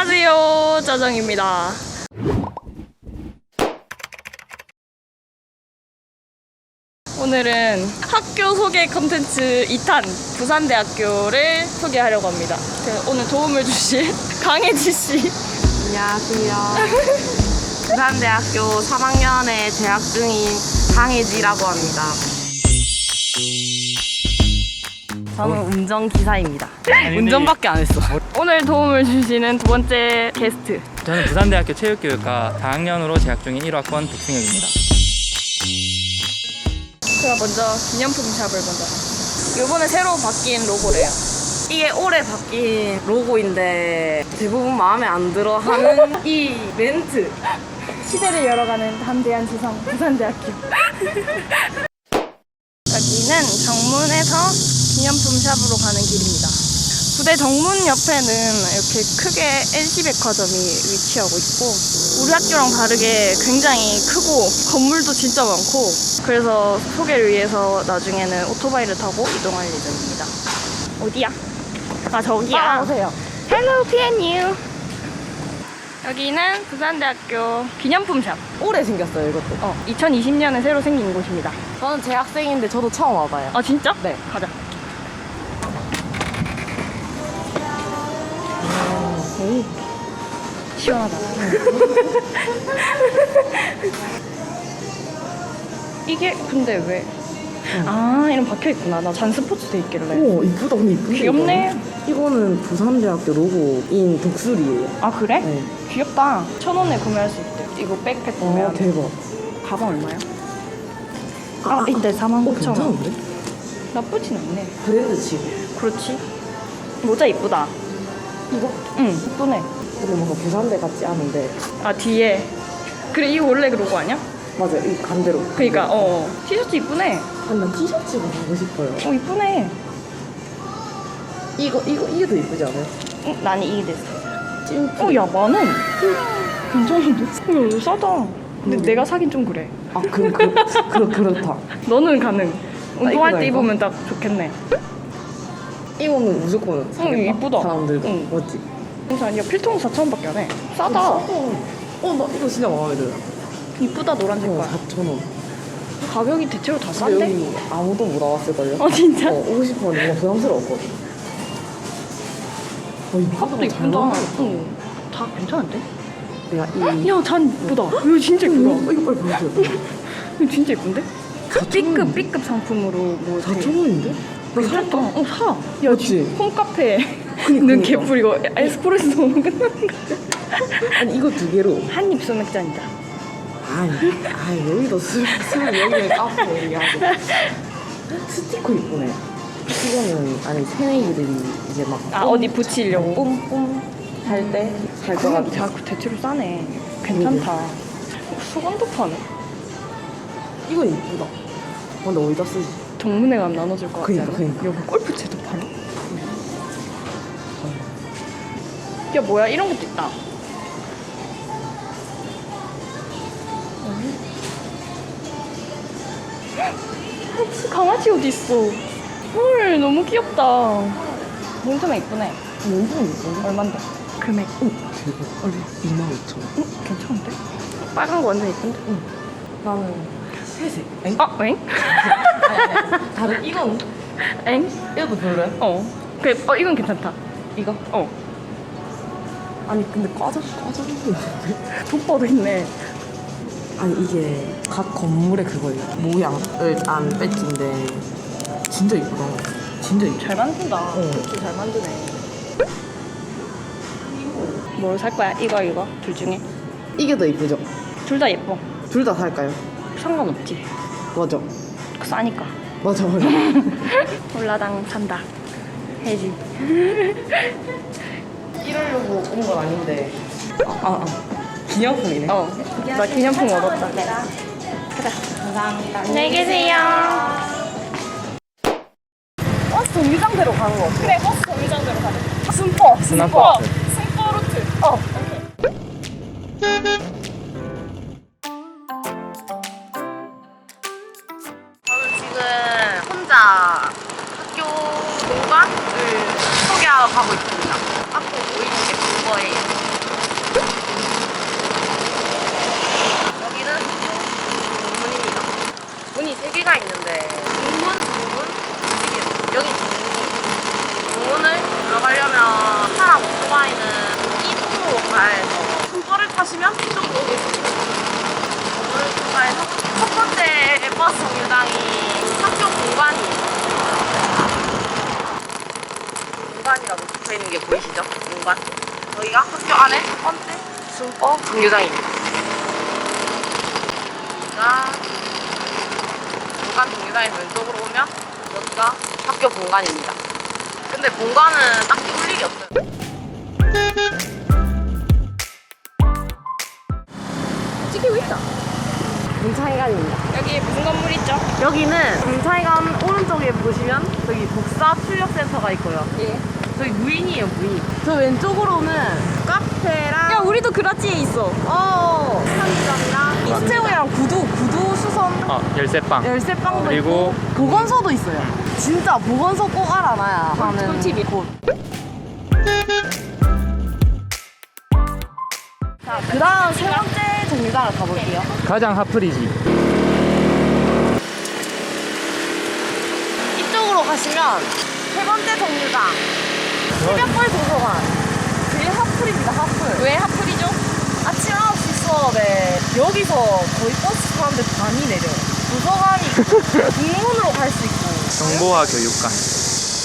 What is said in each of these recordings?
안녕하세요, 짜정입니다. 오늘은 학교 소개 컨텐츠 2탄 부산대학교를 소개하려고 합니다. 그 오늘 도움을 주실 강혜지 씨. 안녕하세요. 부산대학교 3학년에 재학 중인 강혜지라고 합니다. 저는 운전기사입니다. 운전밖에 안 했어. 오늘 도움을 주시는 두 번째 게스트. 저는 부산대학교 체육교육과 4학년으로 재학 중인 1학번 백승혁입니다. 제가 먼저 기념품 샵을 먼저. 이번에 새로 바뀐 로고래요. 이게 올해 바뀐 로고인데 대부분 마음에 안 들어 하는 이 멘트. 시대를 열어가는 담대한 지성 부산대학교. 여기는 정문에서 기념품 샵으로 가는 길입니다. 부대 정문 옆에는 이렇게 크게 NC백화점이 위치하고 있고 우리 학교랑 다르게 굉장히 크고 건물도 진짜 많고 그래서 소개를 위해서 나중에는 오토바이를 타고 이동할 예정입니다. 어디야? 아 저기야. 따라오세요. Hello PNU. 여기는 부산대학교 기념품 샵. 올해 생겼어요, 이것도. 어, 2020년에 새로 생긴 곳입니다. 저는 재학생인데 저도 처음 와봐요. 아 진짜? 네. 가자. 오, 시원하다. 이게 근데 왜? 아 이름 박혀 있구나. 나 잔 스포츠 돼 있길래. 오 이쁘다 근데 이쁘네 귀엽네. 이거는 부산대학교 로고인 독수리예요 아 그래? 네. 귀엽다. 천 원에 구매할 수 있대. 이거 백팩 아 구매하면. 대박 가방 얼마야? 아, 근데 4만 어 9천 원. 괜찮은데? 나쁘진 않네. 브랜드 치고 그렇지. 모자 이쁘다. 이거? 응, 이쁘네. 근데 뭔가 부산대 같지 않은데 아 뒤에. 그래 이거 원래 그 로고 아니야? 맞아 이 반대로 그니까 어 티셔츠 이쁘네. 아니 난 티셔츠가 가고 싶어요 어 이쁘네. 이거 이거 이게 더 이쁘지 않아요? 응, 나는 이게 됐어. 찜 어야 만 원. 괜찮은데? 어, 이거 싸다. 근데 음. 내가 사긴 좀 그래. 아 그, 그, 그, 그렇다 너는 가능. 운동할 이거다, 때 이거? 입으면 딱 좋겠네. 이거는 무조건 사겠다 이쁘다. 사람들도 응. 맞지? 그래서 야 필통 4,000원밖에 안 해. 싸다. 어나 이거 진짜 마음에 들어 이쁘다 노란 색깔. 어 4,000원 가격이 대체로 다 근데 싼데? 여기 아무도 못 와봤을걸요? 어 진짜? 어, 오고 싶었는데 뭔가 부담스러웠거든 어, 컵도 이쁘다. 응. 다 괜찮은데? 내가 이 야, 잔 이쁘다. 이거 진짜 이쁘다. 어, 이거 빨리 보여줘요. 이거 진짜 이쁜데? B급, 원인데? B급 상품으로 뭐. 4,000원인데? 나 괜찮다. 어, 사. 야, 맞지? 그니까, 있는 그니까. 개뿔 이거 에스프레소 끝나는 거. 아니 이거 두 개로 한입 소맥잔이다. 아이 아이 여기도 술, 술 여기는 카페 얘기하고 스티커 이쁘네 이거는 아니 새내기들이 이제 막 아, 어디 붙이려고? 뿜뿜 할때 살 것 그럼 같아 자꾸 대체로 싸네. 괜찮다. 수건도 파네. 이건 이쁘다 근데 어디다 쓰지? 정문에 가면 나눠줄 것 같지 그니까, 않아? 그니까. 여기 골프채도 파네. 야, 뭐야, 이런 것도 있다. 헉, 강아지 옷 있어. 헐, 너무 귀엽다. 몬트만 이쁘네. 완전 이쁘네 얼만데? 금액. 응, 대박 아니 25,000원 응, 괜찮은데? 빨간 거 완전 이쁜데? 응. 나는 회색 엥? 아, 엥? 다른 이건 엥? 이것도 별로야? 어. 그래, 어, 이건 괜찮다. 이거? 어. 아니 근데 과자 있는데 돋보도 있네. 아니 이게 각 건물의 그거예요 모양을 딴 배지인데 진짜 이쁘다 진짜 이쁘다 잘 만든다. 어. 그것도 잘 만드네. 뭘 살 거야? 이거 이거 둘 중에 이게 더 이쁘죠? 둘 다 예뻐. 둘 다 살까요? 상관없지. 맞아 싸니까. 맞아 맞아 홀라당 산다. 해지. 이러려고 온 건 아닌데 아, 아, 아. 기념품이네 어. 나 기념품 얻었다. 가자. 감사합니다. 안녕히 계세요. 버스 정류장대로 가는 거 같아 그래 버스 정류장대로 가자. 순퍼 순퍼. 승포 루트. 어. 저는 공간을 네. 소개하고 있습니다. 앞에 보이는 게 그거예요. 여기는 문입니다. 문이 세 개가 있는데 문, 문, 문, 여기 문을 들어가려면 하나 오토바이는 이동로 가해서 순거를 타시면 이동로 오겠습니다. 첫 번째 버스 정류장이 학교 공간이에요. 공관이라고 붙어 있는 게 보이시죠? 공관. 저희가 학교 안에 첫 번째 순법 정류장입니다. 여기가 공간 정류장에서 왼쪽으로 오면 여기가 학교 본관입니다. 근데 본관은 딱히 볼 일이 없어요. 찍히고 있다. 문창회관입니다. 여기 무슨 건물 있죠? 여기는 문창회관 오른쪽에 보시면 저기 독사 출력센터가 있고요. 예. 저기 무인이에요, 무인. 저 왼쪽으로는 카페랑 야 우리도 그라치에 있어. 어 편의점이랑 이스테오이랑 구두 구두 수선 어, 열쇠빵. 열쇠빵도 그리고 있고 보건소도 있어요. 진짜 보건소 꼭 알아놔야 하는 꿀팁이. 곳. 자, 그 다음 세 번째 정류장을 가볼게요. 가장 핫플이지. 이쪽으로 가시면 세 번째 정류장 새벽벌 도서관. 되게 핫플입니다, 핫플. 왜 하플이죠? 아침 9시 수업에 여기서 거의 버스 사람들 반이 내려요. 도서관이 있고 공문으로 갈 수 있고 정보화 교육관.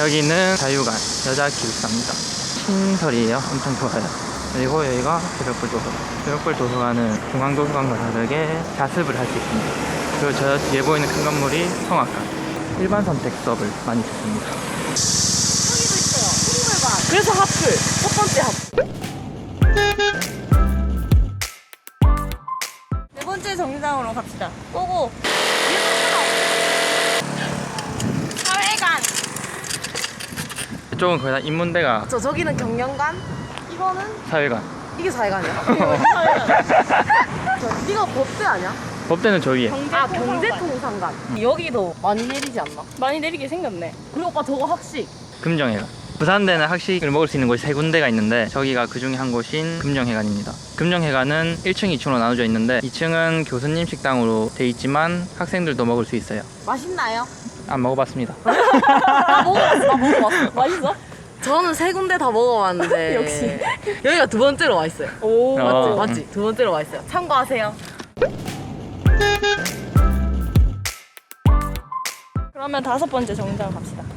여기는 자유관, 여자 기숙사입니다. 신설이에요. 엄청 좋아요. 그리고 여기가 새벽불 도서관. 새벽불 도서관은 중앙도서관과 다르게 자습을 할 수 있습니다. 그리고 저 뒤에 보이는 큰 건물이 성악관. 일반 선택 수업을 많이 듣습니다. 그래서 핫플. 첫 번째 핫플. 네 번째 정류장으로 갑시다. 고고. 사회관. 이쪽은 거의 다 인문대가 저 저기는 경영관. 이거는 사회관. 이게 사회관이야. 저, 이거 법대 아니야? 법대는 저 위에. 아 경제통상관. 여기도 많이 내리지 않나? 많이 내리게 생겼네. 그리고 오빠 저거 학식. 금정회관. 부산대는 학식을 먹을 수 있는 곳이 세 군데가 있는데 저기가 그 중에 한 곳인 금정회관입니다. 금정회관은 1층, 2층으로 나눠져 있는데 2층은 교수님 식당으로 돼 있지만 학생들도 먹을 수 있어요. 맛있나요? 안 먹어봤습니다. 나 먹어봤어. 나 먹어봤어. 맛있어? 저는 세 군데 다 먹어봤는데 역시. 여기가 두 번째로 맛있어요. 오. 어. 맞지? 맞지? 두 번째로 맛있어요. 참고하세요. 그러면 다섯 번째 정류장 갑시다.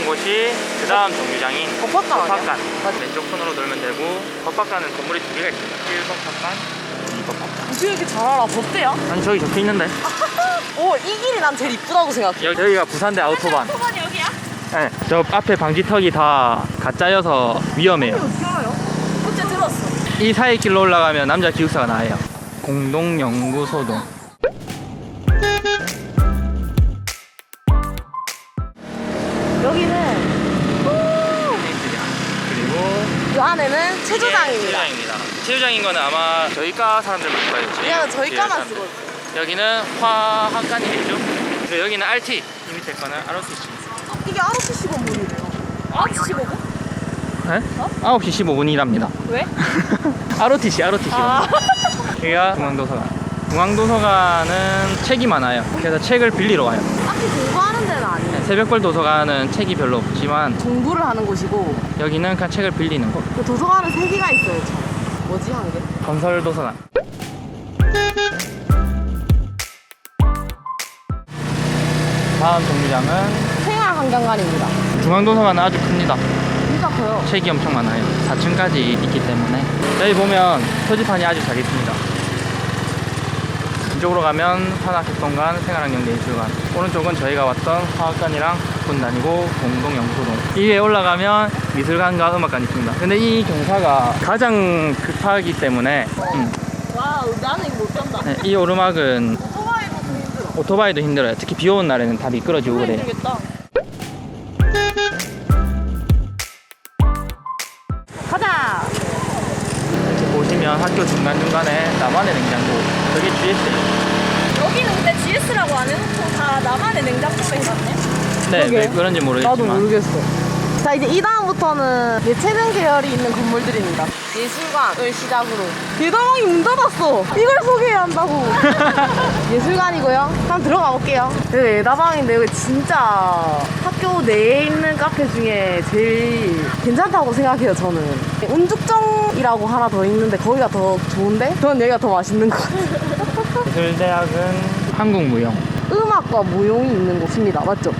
가는 곳이 그 다음 정류장인 법학관 아니야? 법학관. 왼쪽 손으로 돌면 되고 법학관은 건물이 두 개가 있습니다. 1법학관, 2법학관. 어떻게 이렇게 잘 알아? 법대야? 아니 저기 적혀 있는데 오, 이 길이 난 제일 이쁘다고 생각해. 여기, 여기가 부산대 아우토반. 소반이 여기야? 네, 저 앞에 방지턱이 다 가짜여서 위험해요. 어떻게 알아요? 어째 들었어. 이 사이 길로 올라가면 남자 기숙사가 나와요. 공동연구소동. 체조장입니다. 체조장입니다. 체조장인 거는 아마 저희과 사람들 많이 봐요. 그냥 저희 과만 사람들. 쓰고. 여기는 화학관이겠죠. 그리고 여기는 RT. 이 밑에 거는 ROTC. 이게 ROTC 건물이래요. ROTC 건물? 네? 9시 15분이랍니다. 왜? ROTC, ROTC. 아. 여기가 중앙도서관. 중앙도서관은 책이 많아요. 그래서 책을 빌리러 와요. 딱히 공부하는 아니에요. 새벽벌 도서관은 책이 별로 없지만 공부를 하는 곳이고 여기는 그냥 책을 빌리는 곳. 그 도서관은 세 개가 있어요. 저. 뭐지 한 개? 건설 도서관. 다음 정류장은 생활환경관입니다. 중앙도서관은 아주 큽니다. 진짜 커요. 책이 엄청 많아요. 4층까지 있기 때문에. 여기 보면 표지판이 아주 잘 있습니다. 이쪽으로 가면 산학협동관, 생활환경예술관. 오른쪽은 저희가 왔던 화학관이랑 다니고 공동연구소동. 이 위에 올라가면 미술관과 음악관이 있습니다. 근데 이 경사가 가장 급하기 때문에 음, 와우 나는 이거 못 간다. 네, 이 오르막은 오토바이도 힘들어. 힘들어요. 특히 비 오는 날에는 다 미끄러지고 그래요. 힘들겠다. 다 나만의 냉장고에 갔네. 네, 그러게. 왜 그런지 모르겠지만. 모르겠어. 자 이제 이 다음부터 여기서부터는 예체능 계열이 있는 건물들입니다. 예술관을 시작으로. 예다방이 문 닫았어. 이걸 소개해야 한다고. 예술관이고요. 한번 들어가 볼게요. 여기 예다방인데 여기 진짜 학교 내에 있는 카페 중에 제일 괜찮다고 생각해요, 저는. 운죽정이라고 하나 더 있는데 거기가 더 좋은데? 저는 여기가 더 맛있는 것 같아요. 기술대학은 한국무용. 음악과 무용이 있는 곳입니다. 맞죠?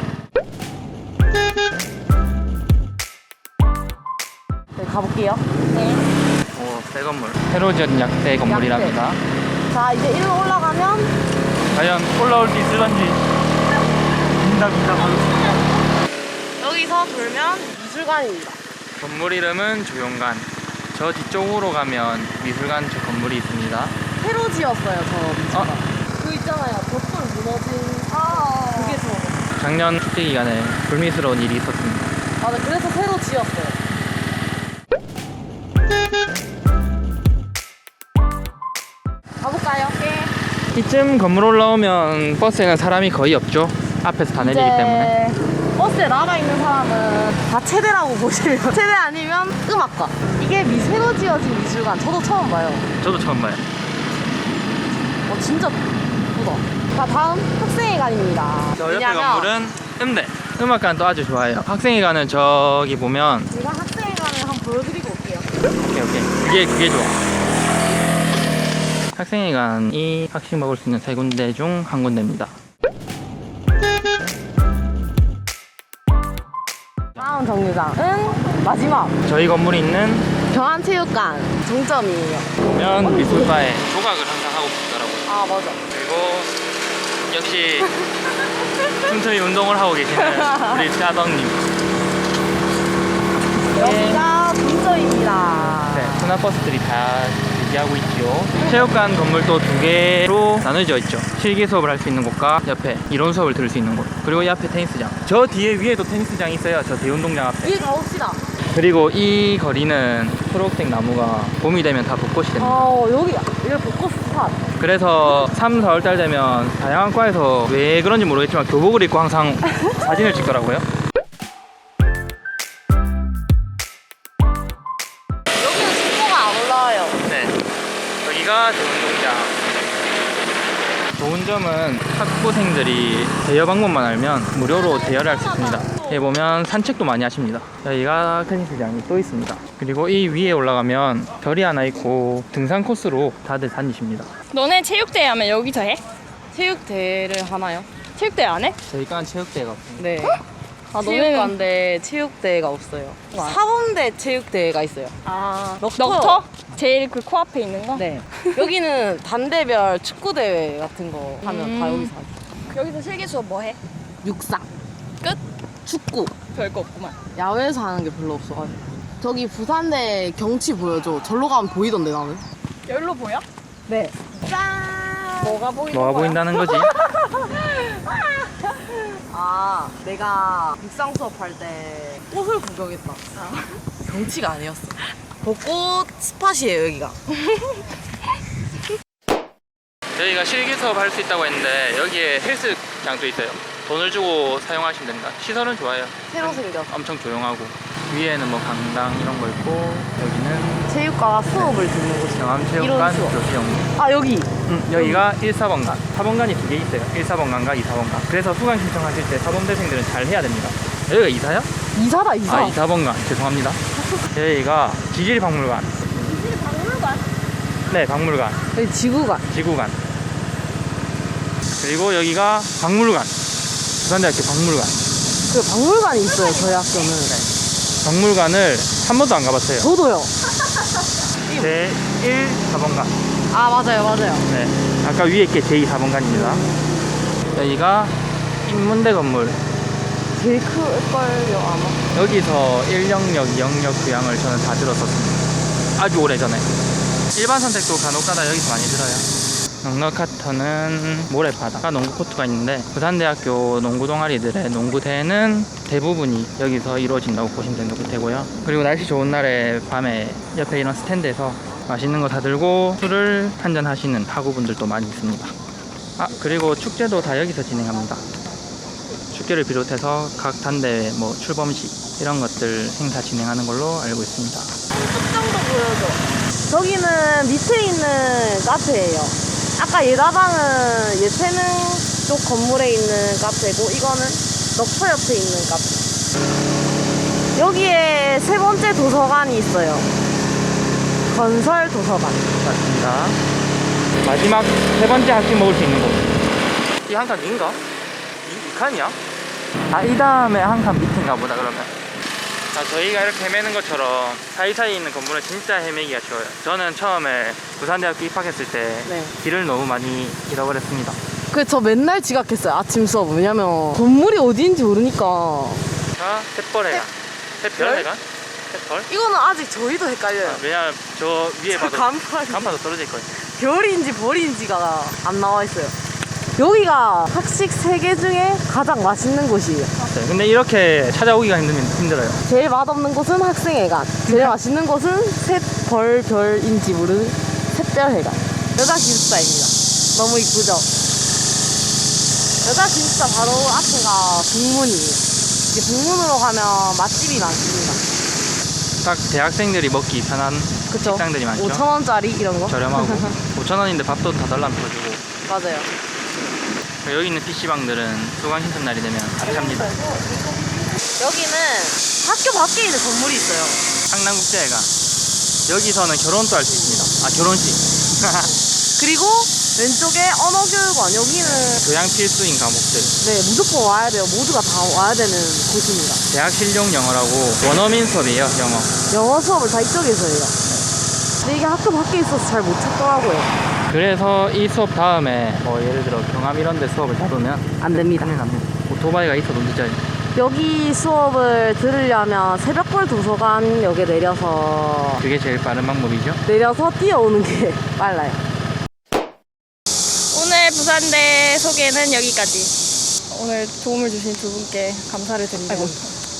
네, 가볼게요. 오, 새 건물. 새로 지은 약대 건물이랍니다. 자, 이제 일로 올라가면 과연 올라올 수 있을런지. 빈다빈다하고 여기서 돌면 미술관입니다. 건물 이름은 조용관. 저 뒤쪽으로 가면 미술관 저 건물이 있습니다. 새로 지었어요, 저 미술관. 어? 그 있잖아요, 벽돌 무너진 그게 저. 작년 축제 기간에 불미스러운 일이 있었습니다. 아, 네, 그래서 새로 지었어요. 가볼까요? 네. 이쯤 건물 올라오면 버스에는 사람이 거의 없죠. 앞에서 다 내리기 때문에. 버스에 남아 있는 사람은 다 체대라고 보시면 체대 아니면 음악과 이게 미 새로 지어진 미술관 저도 처음 봐요 저도 처음 봐요. 어 진짜 예쁘다 자 다음 학생회관입니다 저 옆에 건물은 음대. 음악관도 아주 좋아해요. 학생이 가는 저기 보면 제가 학생회관을 한번 보여드리고 올게요 오케이 오케이 그게 그게 좋아. 학생회관이 학식 먹을 수 있는 세 군데 중 한 군데입니다. 다음 정류장은 마지막 저희 건물이 있는 경안체육관 종점이에요 보면 미술과에 조각을 항상 하고 계시더라고요. 아 맞아 그리고 역시 틈틈이 운동을 하고 계시는 우리 짜덕님. 여기가 종점입니다 네, 순환버스들이 다 대기하고 있죠. 체육관 건물도 두 개로 나눠져 있죠. 실기 수업을 할 수 있는 곳과 옆에 이론 수업을 들을 수 있는 곳. 그리고 이 앞에 테니스장. 저 뒤에 위에도 테니스장이 있어요. 저 대운동장 앞에. 여기 가봅시다 그리고 이 거리는 초록색 나무가 봄이 되면 다 벚꽃이 됩니다. 어 여기 여기 벚꽃 스팟 그래서 3, 4월 달 되면 다양한 과에서 왜 그런지 모르겠지만 교복을 입고 항상 사진을 찍더라고요. 여기는 친구가 안 올라와요 네. 여기가 대운동장. 좋은 점은 학부생들이 대여 방법만 알면 무료로 대여를 할 수 있습니다. 여기 보면 산책도 많이 하십니다. 여기가 테니스장이 또 있습니다. 그리고 이 위에 올라가면 별이 하나 있고 등산 코스로 다들 다니십니다. 너네 체육대회 하면 여기서 해? 체육대회를 하나요? 체육대회 안 해? 저희가 체육대회가 없습니다. 네. 아, 체육관대 체육대회가 없어요. 사범대 체육대회가 있어요. 아 넉터. 넉터? 제일 그 코앞에 있는 거? 네. 여기는 단대별 축구대회 같은 거 하면 음. 다 여기서 하죠. 여기서 실기 수업 뭐 해? 육상. 끝? 축구. 별거 없구만. 야외에서 하는 게 별로 없어가지고. 저기 부산대 경치 보여줘. 절로 가면 보이던데 나는. 여기로 보여? 네. 짠! 뭐가 보이는 뭐가 거야? 보인다는 거지? 아, 내가 육상 수업할 때 꽃을 구경했다. 경치가 아니었어. 벚꽃 스팟이에요, 여기가. 저희가 실기 수업 할 수 있다고 했는데 여기에 헬스장도 있어요. 돈을 주고 사용하시면 됩니다. 시설은 좋아요. 새로 생겼어. 엄청 조용하고 위에는 뭐 강당 이런 거 있고 여기는 체육과가 수업을 듣는 곳이에요. 경암체육관 이런 수업. 교수형 아, 여기. 음, 여기가 1, 4번관 4번관이 두 개 있어요 1, 4번관과 2, 4번관 그래서 수강 신청하실 때 사범대생들은 잘 해야 됩니다 여기가 이사야? 이사다, 이사. 아 2, 4번관 죄송합니다 여기가 지질박물관 박물관? 네 박물관 여기 지구관. 지구관 그리고 여기가 박물관 부산대학교 박물관 그 박물관이 있어요, 저희 학교는. 박물관을 한 번도 안 가봤어요 저도요. 제 1, 4번관 아, 맞아요, 맞아요. 네 아까 위에 게 제2, 4번관입니다 여기가 인문대 건물 제일 클걸요, 아마. 여기서 1영역, 2영역 교양을 저는 다 들었었습니다. 아주 오래 전에. 일반 선택도 간혹 가다 여기서 많이 들어요. 넉넉카터는 모래바다가 농구 코트가 있는데 부산대학교 농구 동아리들의 농구 대회는 대부분이 여기서 이루어진다고 보시면 되고요. 그리고 날씨 좋은 날에 밤에 옆에 이런 스탠드에서 맛있는 거 다 들고 술을 한잔 하시는 학우분들도 많이 있습니다. 아 그리고 축제도 다 여기서 진행합니다. 축제를 비롯해서 각 단대 뭐 출범식 이런 것들 행사 진행하는 걸로 알고 있습니다. 특정도 보여줘. 저기는 밑에 있는 카페예요. 아까 예다방은 예체능 쪽 건물에 있는 카페고 이거는 넉터 옆에 있는 카페. 여기에 세 번째 도서관이 있어요. 건설 도서관. 맞습니다. 마지막 세 번째 학식 먹을 수 있는 곳. 이 한칸 인가? 이, 이 칸이야? 아, 이 다음에 한 칸 밑인가 보다, 그러면. 자, 저희가 이렇게 헤매는 것처럼 사이사이에 있는 건물은 진짜 헤매기가 쉬워요. 저는 처음에 부산대학교 입학했을 때 네. 길을 너무 많이 잃어버렸습니다. 그 저 맨날 지각했어요. 아침 수업. 왜냐면 건물이 어디인지 모르니까. 자, 셋벌해야. 셋별해가? 셋벌? 이거는 아직 저희도 헷갈려요. 아, 왜냐면 저 위에 봐도 간판이. 간판도 떨어져 있거든요. 별인지 벌인지가 안 나와 있어요. 여기가 학식 세개 중에 가장 맛있는 곳이에요. 네, 근데 이렇게 찾아오기가 힘들, 힘들어요. 제일 맛없는 곳은 학생회관. 제일 맛있는 곳은 셋벌별인지 모르는 셋별회관. 여자 기숙사입니다. 너무 이쁘죠? 여자 기숙사 바로 앞에가 북문이에요. 이제 북문으로 가면 맛집이 많습니다. 딱 대학생들이 먹기 편한 그쵸? 식당들이 많죠. 5천 원짜리 이런 거? 저렴하고 5,000원인데 밥도 다 달라면 퍼주고 맞아요. 여기 있는 PC방들은 수강 신청 날이 되면 다 찹니다. 여기는 학교 밖에 있는 건물이 있어요. 상남국제회관 여기서는 결혼도 할 수 있습니다. 아 결혼식 그리고 왼쪽에 언어교육원. 여기는 교양 필수인 과목들 네, 무조건 와야 돼요. 모두가 다 와야 되는 곳입니다. 대학 실용 영어라고 원어민 수업이에요 영어. 영어 수업을 다 이쪽에서 해요. 근데 이게 학교 밖에 있어서 잘 못 찾더라고요. 그래서 이 수업 다음에 뭐 예를 들어 경암 이런 데 수업을 잡으면 안 됩니다. 큰일 납니다. 오토바이가 있어도 늦어요. 여기 수업을 들으려면 새벽골 도서관 역에 내려서 그게 제일 빠른 방법이죠. 내려서 뛰어오는 게 빨라요. 오늘 부산대 소개는 여기까지. 오늘 도움을 주신 두 분께 감사를 드립니다.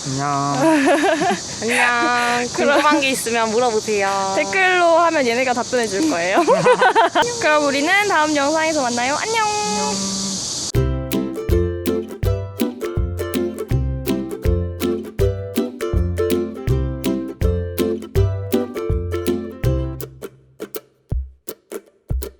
안녕. 안녕. 궁금한 게 있으면 물어보세요. 댓글로 하면 얘네가 답변해 줄 거예요. 그럼 우리는 다음 영상에서 만나요. 안녕.